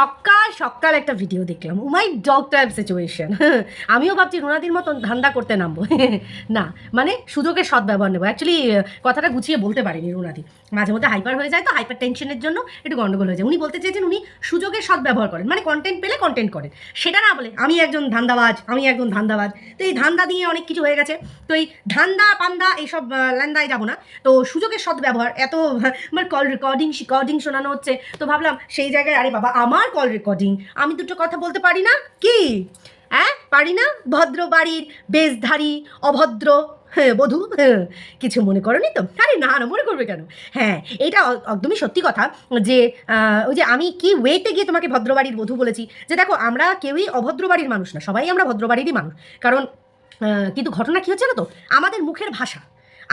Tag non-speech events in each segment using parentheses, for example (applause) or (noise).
সকাল সকাল একটা ভিডিও দেখলাম। মাই ডগ টাইপ সিচুয়েশন আমিও ভাবছি রোনাদির মতন ধান্দা করতে নামবো। (laughs) না মানে সুযোগের সদ্ব্যবহার নেব। অ্যাকচুয়ালি কথাটা গুছিয়ে বলতে পারিনি রুনাদি। মাঝে মধ্যে হাইপার হয়ে যায় তো হাইপার টেনশনের জন্য একটু গন্ডগোল হয়ে যায়। উনি বলতে চেয়েছেন উনি সুযোগের সদ্ব্যবহার করেন। মানে কন্টেন্ট পেলে কন্টেন্ট করেন। সেটা না বলে, আমি একজন ধান্দাবাজ, আমি একজন ধান্দাবাজ। তো এই ধান্দা দিয়ে অনেক কিছু হয়ে গেছে। তো এই ধান্দা, পান্দা এইসব ল্যান্দায় যাব না। তো সুযোগের সদ্ব্যবহার এত মানে কল রেকর্ডিং রেকর্ডিং শোনানো হচ্ছে। তো ভাবলাম সেই জায়গায়, আরে বাবা, আমার কল রেকর্ডিং আমি দুটো কথা বলতে পারি না? কি? হ্যাঁ পারি না? ভদ্র বাড়ির বেশধারী, অভদ্র হ্যাঁ বধূ হ্যাঁ কিছু মনে করনি তো? আরে না না, মনে করবে কেন? হ্যাঁ এটা একদমই সত্যি কথা যে ওই যে আমি কি ওয়েতে গিয়ে তোমাকে ভদ্রবাড়ির বধূ বলেছি? যে দেখো, আমরা কেউই অভদ্র বাড়ির মানুষ না, সবাই আমরা ভদ্রবাড়িরই মানুষ। কারণ কিন্তু ঘটনা কী হচ্ছে না তো? আমাদের মুখের ভাষা,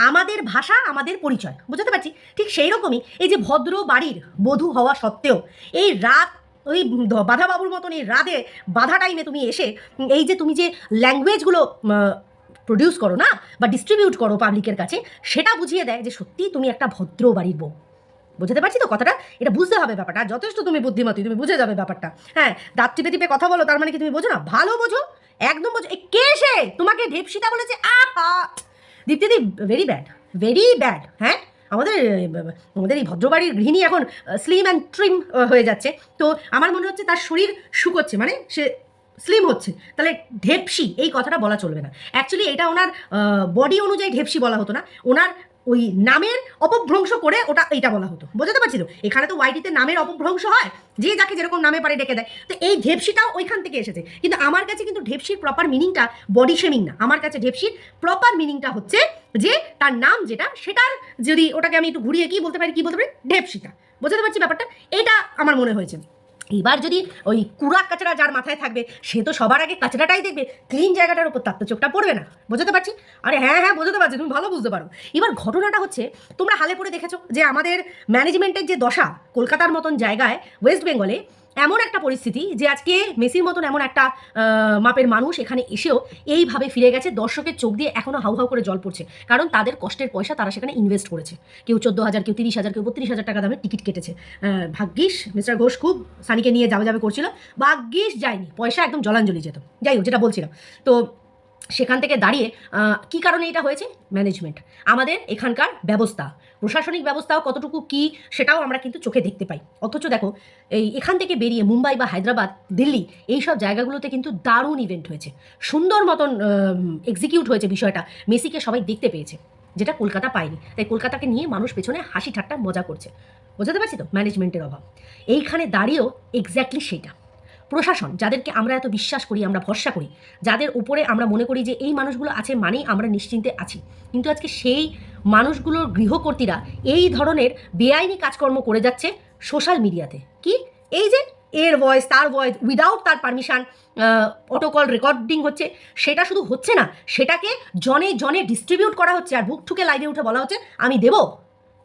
আমাদের ভাষা, আমাদের পরিচয়, বুঝতে পারছি? ঠিক সেই রকমই এই যে ভদ্র বাড়ির বধূ হওয়া সত্ত্বেও এই রাত ওই দ- বাধা বাবুর মতন এই রাধে বাধা টাইমে তুমি এসে, এই যে তুমি যে ল্যাঙ্গুয়েজগুলো প্রডিউস করো না, বা ডিস্ট্রিবিউট করো পাবলিকের কাছে, সেটা বুঝিয়ে দেয় যে সত্যি তুমি একটা ভদ্র বাড়ির বউ। বুঝতে পারছি তো কথাটা? এটা বুঝতে হবে ব্যাপারটা যথেষ্ট তুমি বুদ্ধিমতী, তুমি বুঝে যাবে ব্যাপারটা। হ্যাঁ দাঁত টিপে টিপে কথা বলো, তার মানে কি তুমি বোঝো না? ভালো বোঝো, একদম বোঝো। কে সে? তোমাকে ঢেপসিতা বলেছে, আহা! দীপ্তিদি ভেরি ব্যাড ভেরি ব্যাড হ্যাঁ? আমাদের আমাদের এই ভদ্রবাড়ির গৃহিণী এখন স্লিম অ্যান্ড ট্রিম হয়ে যাচ্ছে। তো আমার মনে হচ্ছে তার শরীর শুকোচ্ছে মানে সে স্লিম হচ্ছে। তাহলে ঢেপসি, এই কথাটা বলা চলবে না। অ্যাকচুয়ালি এটা ওনার বডি অনুযায়ী ঢেপসি বলা হতো না। ওনার ওই নামের অপভ্রংশ করে ওটা এইটা বলা হতো। বুঝতে পারছি তো? এখানে তো ওয়াইটিতে নামের অপভ্রংশ হয়, যে যাকে যেরকম নামে পারে ডেকে দেয়। তো এই ঢেপসিটাও ওইখান থেকে এসেছে। কিন্তু আমার কাছে কিন্তু ঢেপসির প্রপার মিনিংটা বডি শেমিং না। আমার কাছে ঢেপসির প্রপার মিনিংটা হচ্ছে যে তার নাম যেটা, সেটার যদি ওটাকে আমি একটু ঘুরিয়ে কি বলতে পারি, কি বলতে পারি? ঢেপসিটা। বুঝতে পারছি ব্যাপারটা? এটা আমার মনে হয়েছে। এবার যদি ওই কুড়া কাচড়া যার মাথায় থাকবে, সে তো সবার আগে কাচড়াটাই দেখবে। ক্লিন জায়গাটার উপর তার তো চোখটা পড়বে না। বোঝাতে পারছি? আরে হ্যাঁ হ্যাঁ বুঝতে পারছি, তুমি ভালো বুঝতে পারো। এবার ঘটনাটা হচ্ছে, তোমরা হালে পড়ে দেখেছ যে আমাদের ম্যানেজমেন্টের যে দশা, কলকাতার মতন জায়গায় ওয়েস্ট বেঙ্গলে এমন একটা পরিস্থিতি যে আজকে মেসির মতন এমন একটা মাপের মানুষ এখানে এসেও এইভাবে ফিরে গেছে, দর্শকের চোখ দিয়ে এখনও হাউ হাউ করে জল পড়ছে। কারণ তাদের কষ্টের পয়সা তারা সেখানে ইনভেস্ট করেছে। কেউ চোদ্দ হাজার কেউ তিরিশ হাজার কেউ বত্রিশ হাজার টাকা দামের টিকিট কেটেছে। ভাগ্যিস মিস্টার ঘোষ খুব সানিকে নিয়ে যাবে যাবে করছিল। ভাগ্যিস যায়নি, পয়সা একদম জলাঞ্জলি যেত। যাই হোক, যেটা বলছিলাম। তো সেখান থেকে দাঁড়িয়ে কী কারণে এটা হয়েছে? ম্যানেজমেন্ট আমাদের এখানকার ব্যবস্থা। প্রশাসনিক ব্যবস্থাও কতটুকু কি সেটাও আমরা কিন্তু চোখে দেখতে পাই। অথচ দেখো, এই এখান থেকে বেরিয়ে মুম্বাই বা হায়দ্রাবাদ, দিল্লি এই সব জায়গাগুলোতে কিন্তু দারুণ ইভেন্ট হয়েছে। সুন্দর মতন এক্সিকিউট হয়েছে বিষয়টা। মেসিকে সবাই দেখতে পেয়েছে, যেটা কলকাতা পায়নি। তাই কলকাতাকে নিয়ে মানুষ পেছনে হাসি ঠাট্টা মজা করছে। বোঝাতে পারছি তো? ম্যানেজমেন্টের অভাব। এইখানে দাঁড়িয়েও এক্স্যাক্টলি সেটা প্রশাসন, যাদেরকে আমরা এত বিশ্বাস করি, আমরা ভরসা করি, যাদের উপরে আমরা মনে করি যে এই মানুষগুলো আছে মানেই আমরা নিশ্চিন্তে আছি। কিন্তু আজকে সেই মানুষগুলোর গৃহকর্তীরা এই ধরনের বেআইনি কাজকর্ম করে যাচ্ছে সোশ্যাল মিডিয়াতে। কি? এই যে এর ভয়েস তার ভয়েস উইদাউট তার পারমিশন অটোকল রেকর্ডিং হচ্ছে, সেটা শুধু হচ্ছে না, সেটাকে জনে জনে ডিস্ট্রিবিউট করা হচ্ছে আর বুক ঠুকে লাইভে উঠে বলা হচ্ছে, আমি দেবো।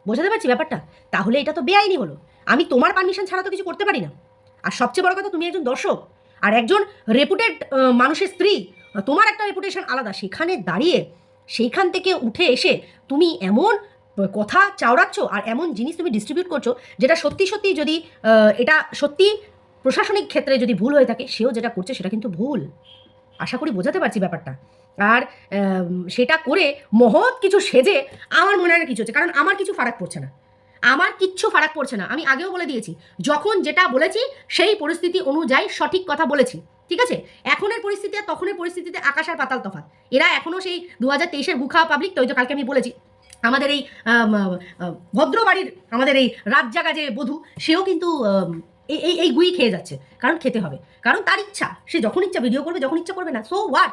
বোঝাতে পারছি ব্যাপারটা? তাহলে এটা তো বেআইনি হলো। আমি তোমার পারমিশন ছাড়া তো কিছু করতে পারি না। আর সবচেয়ে বড় কথা তুমি একজন দর্শক আর একজন রেপুটেড মানুষের স্ত্রী। তোমার একটা রেপুটেশন আলাদা। সেখানে দাঁড়িয়ে, সেইখান থেকে উঠে এসে তুমি এমন কথা চাওড়াচ্ছ আর এমন জিনিস তুমি ডিস্ট্রিবিউট করছ যেটা সত্যি সত্যি যদি এটা সত্যি প্রশাসনিক ক্ষেত্রে যদি ভুল হয়ে থাকে, সেও যেটা করছে সেটা কিন্তু ভুল। আশা করি বোঝাতে পারছি ব্যাপারটা। আর সেটা করে মহৎ কিছু সেজে আমার মনে হয় না কিছু হচ্ছে, কারণ আমার কিছু ফারাক পড়ছে না। আমার কিচ্ছু ফারাক পড়ছে না। আমি আগেও বলে দিয়েছি যখন যেটা বলেছি সেই পরিস্থিতি অনুযায়ী সঠিক কথা বলেছি। ঠিক আছে? এখনের পরিস্থিতি আর তখনের পরিস্থিতিতে আকাশ আর পাতাল তফাৎ। এরা এখনও সেই দু হাজার তেইশের গুখা পাবলিক তো কালকে আমি বলেছি আমাদের এই আম, আহ, ভদ্র বাড়ির আমাদের এই রাত জাগা যে বধূ সেও কিন্তু এই এই গুই খেয়ে যাচ্ছে কারণ খেতে হবে। কারণ তার ইচ্ছা সে যখন ইচ্ছা ভিডিও করবে যখন ইচ্ছা করবে না সো হোয়াট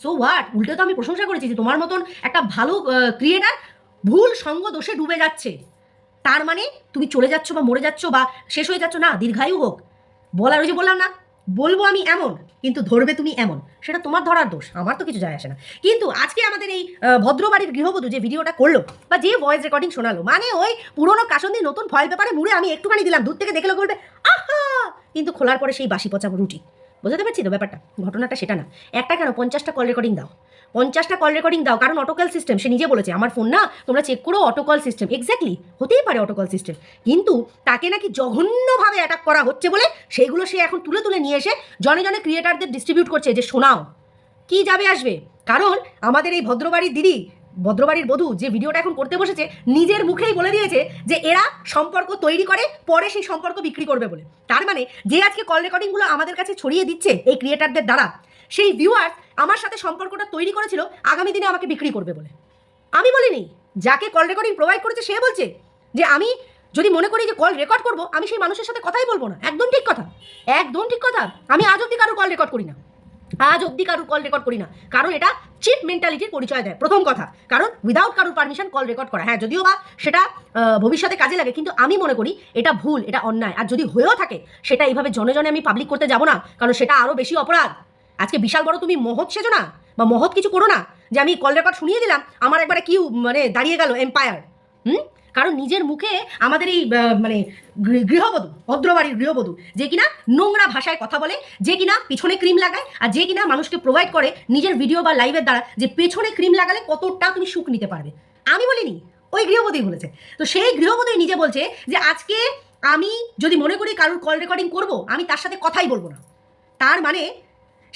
সো হোয়াট উল্টে তো আমি প্রশংসা করেছি যে তোমার মতন একটা ভালো ক্রিয়েটার ভুল সঙ্গ দোষে ডুবে যাচ্ছে। তার মানে তুমি চলে যাচ্ছ বা মরে যাচ্ছ বা শেষ হয়ে যাচ্ছ, না, দীর্ঘায়ু হোক। বলার ওই যে বললাম না, বলব আমি এমন, কিন্তু ধরবে তুমি এমন। সেটা তোমার ধরার দোষ, আমার তো কিছু যায় আসে না। কিন্তু আজকে আমাদের এই ভদ্রবাড়ির গৃহবধূ যে ভিডিওটা করল বা যে ভয়েস রেকর্ডিং শোনালো মানে ওই পুরোনো কাসন্দি নতুন ফয়েল পেপারে মুড়ে আমি একটুখানি দিলাম, দূর থেকে দেখলে বলবে, আহা! কিন্তু খোলার পরে সেই বাসি পচা রুটি। বুঝতে পারছি তো ব্যাপারটা? ঘটনাটা সেটা না। একটা কেন? পঞ্চাশটা কল রেকর্ডিং দাও। পঞ্চাশটা কল রেকর্ডিং দাও, কারণ অটোকল সিস্টেম সে নিজে বলেছে, আমার ফোন না, তোমরা চেক করো অটোকল সিস্টেম এক্স্যাক্টলি হতেই পারে অটোকল সিস্টেম কিন্তু তাকে নাকি জঘন্যভাবে অ্যাটাক করা হচ্ছে বলে সেইগুলো সে এখন তুলে তুলে নিয়ে এসে জনে জনে ক্রিয়েটারদের ডিস্ট্রিবিউট করছে যে, শোনাও, কি যাবে আসবে? কারণ আমাদের এই ভদ্রবাড়ির দিদি, ভদ্রবাড়ির বধূ যে ভিডিওটা এখন করতে বসেছে, নিজের মুখেই বলে দিয়েছে যে, এরা সম্পর্ক তৈরি করে, পরে সেই সম্পর্ক বিক্রি করবে বলে। তার মানে যে আজকে কল রেকর্ডিংগুলো আমাদের কাছে ছড়িয়ে দিচ্ছে এই ক্রিয়েটারদের দ্বারা সেই ভিউয়ার আমার সাথে সম্পর্কটা তৈরি করেছিল আগামী দিনে আমাকে বিক্রি করবে বলে। আমি বলিনি, যাকে কল রেকর্ডিং প্রোভাইড করেছে সে বলছে যে আমি যদি মনে করি যে কল রেকর্ড করব, আমি সেই মানুষের সাথে কথাই বলব না। একদম ঠিক কথা। একদম ঠিক কথা। আমি আজ অব্দি কারও কল রেকর্ড করি না। আজ অব্দি কারোর কল রেকর্ড করি না। কারণ এটা চিপ মেন্টালিটির পরিচয় দেয়। প্রথম কথা। কারণ উইদাউট কারোর পারমিশন কল রেকর্ড করা। হ্যাঁ যদিও বা সেটা ভবিষ্যতে কাজে লাগে, কিন্তু আমি মনে করি এটা ভুল, এটা অন্যায়। আর যদি হয়েও থাকে, সেটা এইভাবে জনে জনে আমি পাবলিক করতে যাব না। কারণ সেটা আরও বেশি অপরাধ। আজকে বিশাল বড় তুমি মহৎ সেজো না, বা মহৎ কিছু করো না, যে আমি কল রেকর্ড শুনিয়ে দিলাম, আমার একবারে কি মানে দাঁড়িয়ে গেল এম্পায়ার হুম? কারণ নিজের মুখে আমাদের এই মানে গৃহবধূ, ভদ্রবাড়ির গৃহবধূ, যে কিনা নোংরা ভাষায় কথা বলে, যে কিনা পিছনে ক্রিম লাগায়, আর যে কিনা মানুষকে প্রোভাইড করে নিজের ভিডিও বা লাইভের দ্বারা, যে পেছনে ক্রিম লাগালে কতটা তুমি সুখ নিতে পারবে। আমি বলিনি, ওই গৃহবধূই বলেছে। তো সেই গৃহবধূই নিজে বলছে যে, আজকে আমি যদি মনে করি কারোর কল রেকর্ডিং করব, আমি তার সাথে কথাই বলব না। তার মানে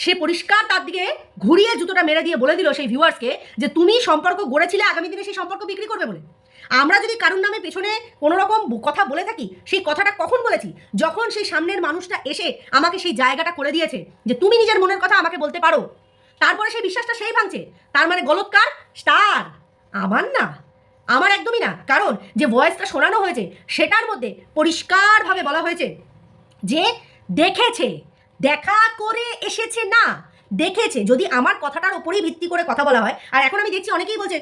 সে পরিষ্কার তার দিকে ঘুরিয়ে জুতোটা মেরে দিয়ে বলে দিল সেই ভিউয়ার্সকে যে তুমি সম্পর্ক গড়েছিলে আগামী দিনে সেই সম্পর্ক বিক্রি করবে বলে। আমরা যদি কারুর নামে পেছনে কোনো রকম কথা বলে থাকি, সেই কথাটা কখন বলেছি? যখন সেই সামনের মানুষটা এসে আমাকে সেই জায়গাটা করে দিয়েছে যে তুমি নিজের মনের কথা আমাকে বলতে পারো। তারপরে সেই বিশ্বাসটা সেই ভাঙছে। তার মানে গলৎকার? তার আমার না। আমার একদমই না। কারণ যে ভয়েসটা শোনানো হয়েছে, সেটার মধ্যে পরিষ্কারভাবে বলা হয়েছে যে দেখেছে। দেখা করে এসেছে না, দেখেছে। যদি আমার কথাটার ওপরেই ভিত্তি করে কথা বলা হয়, আর এখন আমি দেখছি অনেকেই বলছে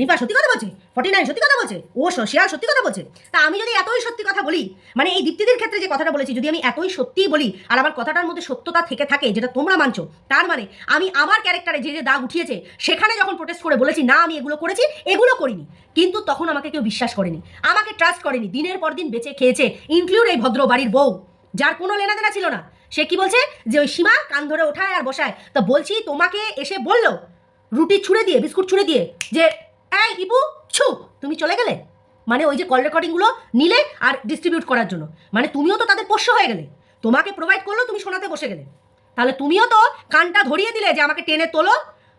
রিপা সত্যি কথা বলছে? ফর্টি নাইন সত্যি কথা বলছে? ও শিয়াল সত্যি কথা বলছে? তা আমি যদি এতই সত্যি কথা বলি মানে এই দীপ্তিদের ক্ষেত্রে যে কথাটা বলেছি, যদি আমি এতই সত্যিই বলি, আর আমার কথাটার মধ্যে সত্যতা থেকে থাকে, যেটা তোমরা মানছো, তার মানে আমি আমার ক্যারেক্টারে যে যে দাগ উঠিয়েছে, সেখানে যখন প্রোটেস্ট করে বলেছি, না, আমি এগুলো করেছি, এগুলো করিনি। কিন্তু তখন আমাকে কেউ বিশ্বাস করেনি, আমাকে ট্রাস্ট করেনি। দিনের পর দিন বেঁচে খেয়েছে ইনক্লুড এই ভদ্র বাড়ির বউ, যার কোনো লেনাদেনা ছিল না। সে কি বলছে? যে ওই সীমা কান ধরে ওঠায় আর বসায়। তা বলছি তোমাকে এসে বলল, রুটি ছুঁড়ে দিয়ে, বিস্কুট ছুঁড়ে দিয়ে, যে, এই ইপু, ছু, তুমি চলে গেলে? মানে ওই যে কল রেকর্ডিংগুলো নিলে আর ডিস্ট্রিবিউট করার জন্য। মানে তুমিও তো তাদের পোষ্য হয়ে গেলে। তোমাকে প্রোভাইড করল, তুমি শোনাতে বসে গেলে। তাহলে তুমিও তো কানটা ধরিয়ে দিলে যে আমাকে টেনে তোলো,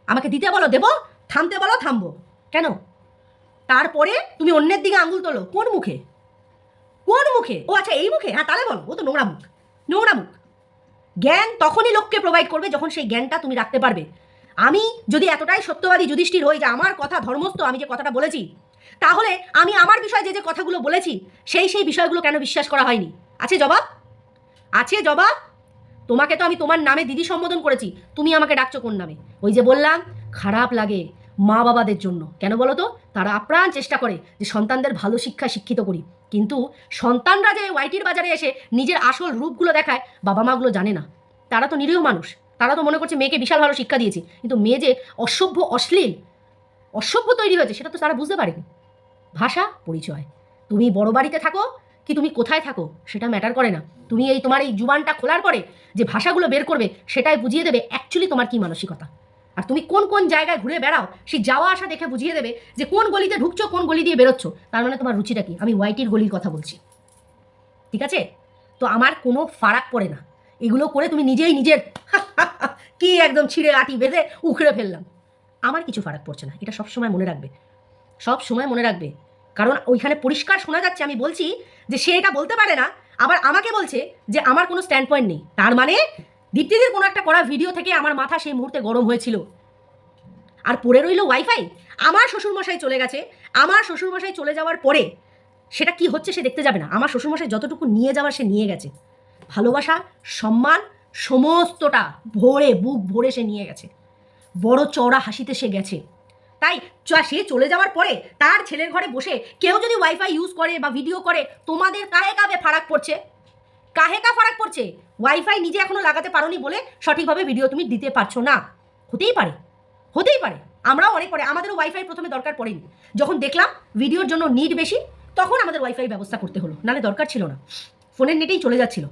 আমাকে দিতে বলো, দেবো, থামতে বলো, থামবো। কেন? তারপরে তুমি অন্যের দিকে আঙুল তোলো। কোন মুখে? কোন মুখে? ও আচ্ছা এই মুখে? হ্যাঁ তাহলে বলো, ও তো নোংরা মুখ। নোংরা মুখ। জ্ঞান তখনই লোককে প্রোভাইড করবে যখন সেই জ্ঞানটা তুমি রাখতে পারবে। আমি যদি এতটাই সত্যবাদী যুধিষ্ঠির হই যে আমার কথা ধর্মস্থ, আমি যে কথাটা বলেছি, তাহলে আমি আমার বিষয়ে যে যে কথাগুলো বলেছি, সেই সেই বিষয়গুলো কেন বিশ্বাস করা হয়নি? আছে জবাব? আছে জবাব? তোমাকে তো আমি তোমার নামে দিদি সম্বোধন করেছি, তুমি আমাকে ডাকছো কোন নামে? ওই যে বললাম, খারাপ লাগে। মা বাবাদের জন্য। কেন বলো তো তারা আপ্রাণ চেষ্টা করে যে সন্তানদের ভালো শিক্ষা শিক্ষিত করি। কিন্তু সন্তানরা যে ওয়াইটির বাজারে এসে নিজের আসল রূপগুলো দেখায় বাবা মাগুলো জানে না। তারা তো নিরীহ মানুষ। তারা তো মনে করছে মেয়েকে বিশাল ভালো শিক্ষা দিয়েছি। কিন্তু মেয়ে যে অসভ্য, অশ্লীল, অসভ্য তৈরি হয়েছে, সেটা তো তারা বুঝতে পারেনি। ভাষা, পরিচয়। তুমি বড় বাড়িতে থাকো কি তুমি কোথায় থাকো? সেটা ম্যাটার করে না। তুমি এই তোমার এই জুবানটা খোলার পরে যে ভাষাগুলো বের করবে, সেটাই বুঝিয়ে দেবে অ্যাকচুয়ালি তোমার কি মানসিকতা। আর তুমি কোন কোন জায়গায় ঘুরে বেড়াও, সেই যাওয়া আসা দেখে বুঝিয়ে দেবে যে কোন গলিতে ঢুকছো, কোন গলি দিয়ে বেরোচ্ছ। তার মানে তোমার রুচিটা কি? আমি ওয়াইটির গলির কথা বলছি। ঠিক আছে? তো আমার কোনো ফারাক পড়ে না। এগুলো করে তুমি নিজেই নিজের (laughs) কি একদম ছিঁড়ে আটি বেঁধে উখড়ে ফেললাম। আমার কিছু ফারাক পড়ছে না। এটা সবসময় মনে রাখবে। সব সময় মনে রাখবে। কারণ ওইখানে পরিষ্কার শোনা যাচ্ছে, আমি বলছি যে সে এটা বলতে পারে না, আবার আমাকে বলছে যে আমার কোনো স্ট্যান্ড পয়েন্ট নেই। তার মানে দীপ্তিদের কোনো একটা করা ভিডিও থেকে আমার মাথা সেই মুহূর্তে গরম হয়েছিল। আর পড়ে রইল ওয়াইফাই আমার শ্বশুরমশাই চলে গেছে। আমার শ্বশুরমশাই চলে যাওয়ার পরে সেটা কি হচ্ছে সে দেখতে যাবে না। আমার শ্বশুরমশাই যতটুকু নিয়ে যাওয়ার সে নিয়ে গেছে। ভালোবাসা, সম্মান সমস্তটা ভরে, বুক ভরে সে নিয়ে গেছে। বড় চওড়া হাসিতে সে গেছে। তাই সে চলে যাওয়ার পরে তার ছেলের ঘরে বসে কেউ যদি ওয়াইফাই ইউজ করে বা ভিডিও করে, তোমাদের কাহে কাবে ফারাক পড়ছে? কাহে কা ফারাক পড়ছে? ওয়াইফাই নিজে এখনও লাগাতে পারোনি বলে সঠিকভাবে ভিডিও তুমি দিতে পারছ না। হতেই পারে হতেই পারে। আমরাও অনেক পরে, আমাদেরও ওয়াইফাই প্রথমে দরকার পড়েনি। যখন দেখলাম ভিডিওর জন্য নিড বেশি, তখন আমাদের ওয়াইফাই ব্যবস্থা করতে হলো, নাহলে দরকার ছিল না। ফোনের নেটেই চলে যাচ্ছিল।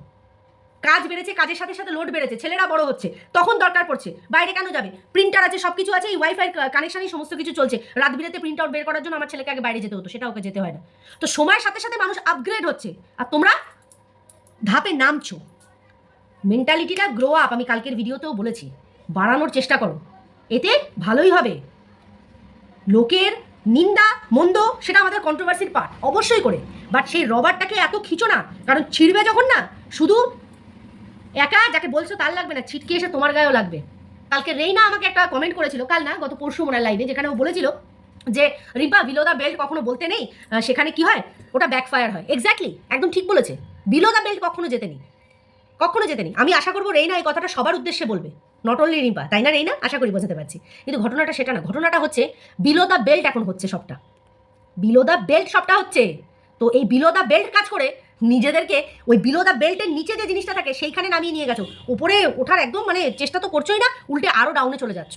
কাজ বেড়েছে, কাজের সাথে সাথে লোড বেড়েছে, ছেলেরা বড় হচ্ছে, তখন দরকার পড়ছে। বাইরে কেন যাবে? প্রিন্টার আছে সব কিছু আছে, এই ওয়াইফাই কানেকশানই সমস্ত কিছু চলছে। রাত বিরেতে প্রিন্ট আউট বের করার জন্য আমার ছেলেকে আগে বাইরে যেতে হতো, সেটা ওকে যেতে হয় না। তো সময়ের সাথে সাথে মানুষ আপগ্রেড হচ্ছে। আর তোমরা ধাপে নামছো। মেন্টালিটিটা গ্রো আপ আমি কালকের ভিডিওতেও বলেছি। বাড়ানোর চেষ্টা করো। এতে ভালোই হবে। লোকের নিন্দা, মন্দ, সেটা আমাদের কন্ট্রোভার্সির পার্ট অবশ্যই করে। বাট সেই রবারটাকে এত খিচো না, কারণ ছিঁড়বে যখন না, শুধু একা যাকে বলছো তার লাগবে না, ছিটকে এসে তোমার গায়েও লাগবে। কালকে রেইনা আমাকে একটা কমেন্ট করেছিল, কাল না, গত পরশু মনে লাইভে যেখানে ও বলেছিল যে, রিম্পা বিলো দা বেল্ট কখনো বলতে নেই? সেখানে কি হয়? ওটা ব্যাকফায়ার হয়। এক্স্যাক্টলি একদম ঠিক বলেছে। বিলো দা বেল্ট কখনো যেতে নেই। কখনো যেতে নেই। আমি আশা করব রেইনা এই কথাটা সবার উদ্দেশ্যে বলবে। নট অনলি রিম্পা, তাই না রেইনা? আশা করি বোঝাতে পারছি। কিন্তু ঘটনাটা সেটা না। ঘটনাটা হচ্ছে বিলো দ্য বেল্ট এখন হচ্ছে সবটা। বিলো দ্য বেল্ট সবটা হচ্ছে। তো এই বিলো দ্য বেল্ট কাজ করে নিজেদেরকে ওই বিলো দ্য বেল্টের নিচে যে জিনিসটা থাকে, সেইখানে নামিয়ে নিয়ে গেছো। উপরে ওঠার একদম মানে চেষ্টা তো করছোই না, উল্টে আরও ডাউনে চলে যাচ্ছ।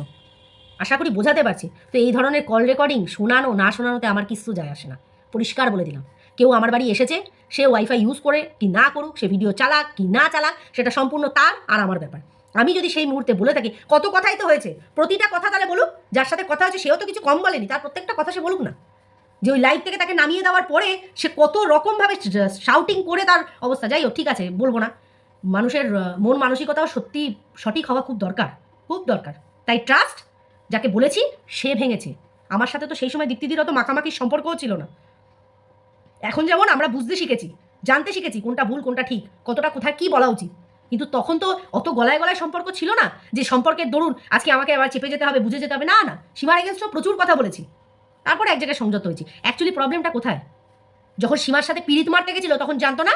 আশা করি বোঝাতে পারছি। তো এই ধরনের কল রেকর্ডিং শোনানো, না শোনানোতে আমার কিছু যায় আসে না। পরিষ্কার বলে দিলাম। কেউ আমার বাড়ি এসেছে, সে ওয়াইফাই ইউজ করে কি না করুক, সে ভিডিও চালাক কি না চালাক, সেটা সম্পূর্ণ তার আর আমার ব্যাপার। আমি যদি সেই মুহূর্তে বলে থাকি, কত কথাই তো হয়েছে, প্রতিটা কথা তাহলে বলুক, যার সাথে কথা হয়েছে সেও তো কিছু কম বলেনি, তার প্রত্যেকটা কথা সে বলুক না। যে ওই লাইভ থেকে তাকে নামিয়ে দেওয়ার পরে সে কত রকমভাবে শাউটিং করে তার অবস্থা। যাই হোক, ঠিক আছে, বলব না। মানুষের মন মানসিকতাও সত্যি সঠিক হওয়া খুব দরকার খুব দরকার। তাই ট্রাস্ট যাকে বলেছি, সে ভেঙেছে। আমার সাথে তো সেই সময় দীপ্তিদির অত মাখামাখির সম্পর্কও ছিল না। এখন যেমন আমরা বুঝতে শিখেছি, জানতে শিখেছি কোনটা ভুল, কোনটা ঠিক, কতটা কোথায় কি বলা উচিত। কিন্তু তখন তো অত গলায় গলায় সম্পর্ক ছিল না যে সম্পর্কের দরুন আজকে আমাকে আবার চেপে যেতে হবে, বুঝে যেতে হবে। না না, সীমার এগেনস্টও প্রচুর কথা বলেছি। তারপরে এক জায়গায় সংযত হয়েছি। অ্যাকচুয়ালি প্রবলেমটা কোথায়? যখন সীমার সাথে পিরিত মারতে গেছিল, তখন জানতো না?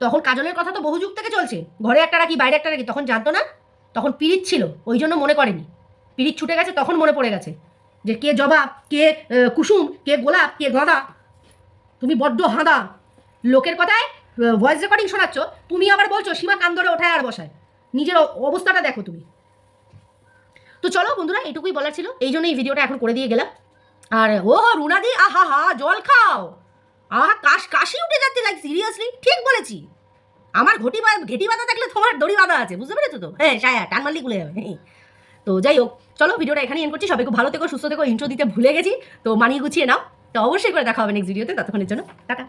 তখন কাজলের কথা তো বহু যুগ থেকে চলছে। ঘরে একটা রাখি, বাইরে একটা রাখি, তখন জানতো না? তখন পিরিত ছিল, ওই জন্য মনে করেনি। পিরিত ছুটে গেছে, তখন মনে পড়ে গেছে। যে কে জবা, কে কুসুম, কে গোলাপ, কে গাঁদা তুমি বড্ড হাঁদা। লোকের কথায় ভয়েস রেকর্ডিং শোনাচ্ছ, তুমি আবার বলছো, সীমা কান ধরে ওঠায় আর বসায়। নিজের অবস্থাটা দেখো তুমি। তো চলো বন্ধুরা এটুকুই বলার ছিল। এই জন্য এই ভিডিওটা এখন করে দিয়ে গেলাম। আর ও রুনাদি আহা হা জল খাও। আহা, কাশ কাশি উঠে যাচ্ছে লাইক সিরিয়াসলি ঠিক বলেছি। আমার ঘটি ঘেটি বাঁধা থাকলে তোমার দড়ি বাঁধা আছে, বুঝতে পেরেছ তো? হ্যাঁ সায়া টান মারলি খুলে যাবে। তো যাই হোক, চলো ভিডিওটা এখানেই এন করছি। সবাই খুব ভালো থেকো, সুস্থ থেকো ইন্ট্রো দিতে ভুলে গেছি। তো মানিয়ে গুছিয়ে নাও। তো অবশ্যই করে দেখা হবে নেক্সট ভিডিওতে ততক্ষণের জন্য টাটা।